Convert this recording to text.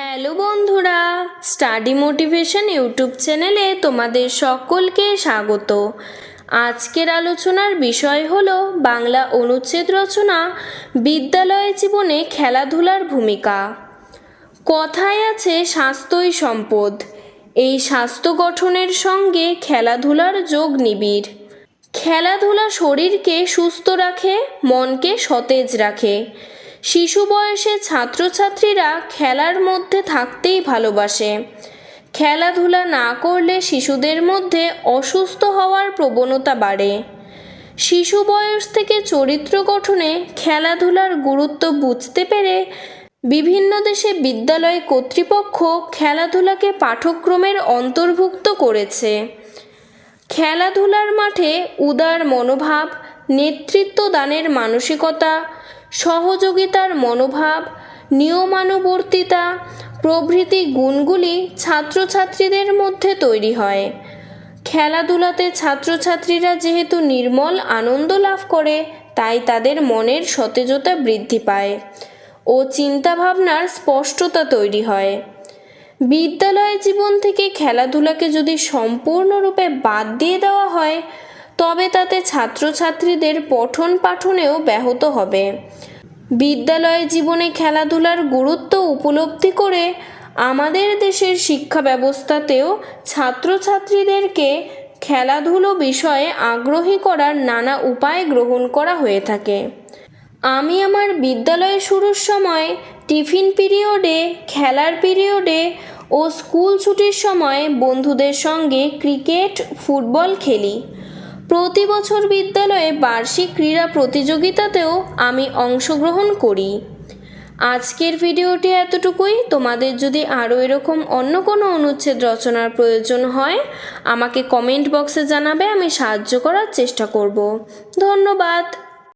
Hello বন্ধুরা study motivation YouTube চ্যানেলে তোমাদের সকলকে স্বাগত। আজকের আলোচনার বিষয় হলো বাংলা অনুচ্ছেদ রচনা, বিদ্যালয় জীবনে খেলাধুলার ভূমিকা। কথায় আছে স্বাস্থ্যই সম্পদ। এই স্বাস্থ্য গঠনের সঙ্গে খেলাধুলার যোগ নিবিড়। খেলাধুলা শরীরকে সুস্থ রাখে, মনকে সতেজ রাখে। শিশু বয়সে ছাত্রছাত্রীরা খেলার মধ্যে থাকতেই ভালোবাসে। খেলাধুলা না করলে শিশুদের মধ্যে অসুস্থ হওয়ার প্রবণতা বাড়ে। শিশু বয়স থেকে চরিত্র গঠনে খেলাধুলার গুরুত্ব বুঝতে পেরে বিভিন্ন দেশে বিদ্যালয় কর্তৃপক্ষ খেলাধুলাকে পাঠ্যক্রমের অন্তর্ভুক্ত করেছে। খেলাধুলার মাঠে উদার মনোভাব নেতৃত্ব দানের মানসিকতা সহযোগিতার মনোভাব, নিয়মানুবর্তিতা, প্রভৃতি গুণগুলি ছাত্রছাত্রীদের মধ্যে তৈরি হয়। খেলাধুলাতে ছাত্রছাত্রীরা যেহেতু নির্মল আনন্দ লাভ করে, তাই তাদের মনের সতেজতা বৃদ্ধি পায় ও চিন্তাভাবনার স্পষ্টতা তৈরি হয়। বিদ্যালয় জীবন থেকে খেলাধুলাকে যদি সম্পূর্ণরূপে বাদ দিয়ে দেওয়া হয় তবে তাতে ছাত্রছাত্রীদের পঠন পাঠনেও ব্যাহত হবে। বিদ্যালয় জীবনে খেলাধুলার গুরুত্ব উপলব্ধি করে আমাদের দেশের শিক্ষা ব্যবস্থাতেও ছাত্রছাত্রীদেরকে খেলাধুলো বিষয়ে আগ্রহী করার নানা উপায় গ্রহণ করা হয়ে থাকে। আমি আমার বিদ্যালয়ে শুরুর সময় টিফিন পিরিয়ডে, খেলার পিরিয়ডে ও স্কুল ছুটির সময় বন্ধুদের সঙ্গে ক্রিকেট, ফুটবল খেলি। প্রতি বছর বিদ্যালয়ে বার্ষিক ক্রীড়া প্রতিযোগিতাতেও আমি অংশগ্রহণ করি। আজকের ভিডিওটি এতটুকুই। তোমাদের যদি আরও এরকম অন্য কোনো অনুচ্ছেদ রচনার প্রয়োজন হয়, আমাকে কমেন্ট বক্সে জানাবে, আমি সাহায্য করার চেষ্টা করব। ধন্যবাদ।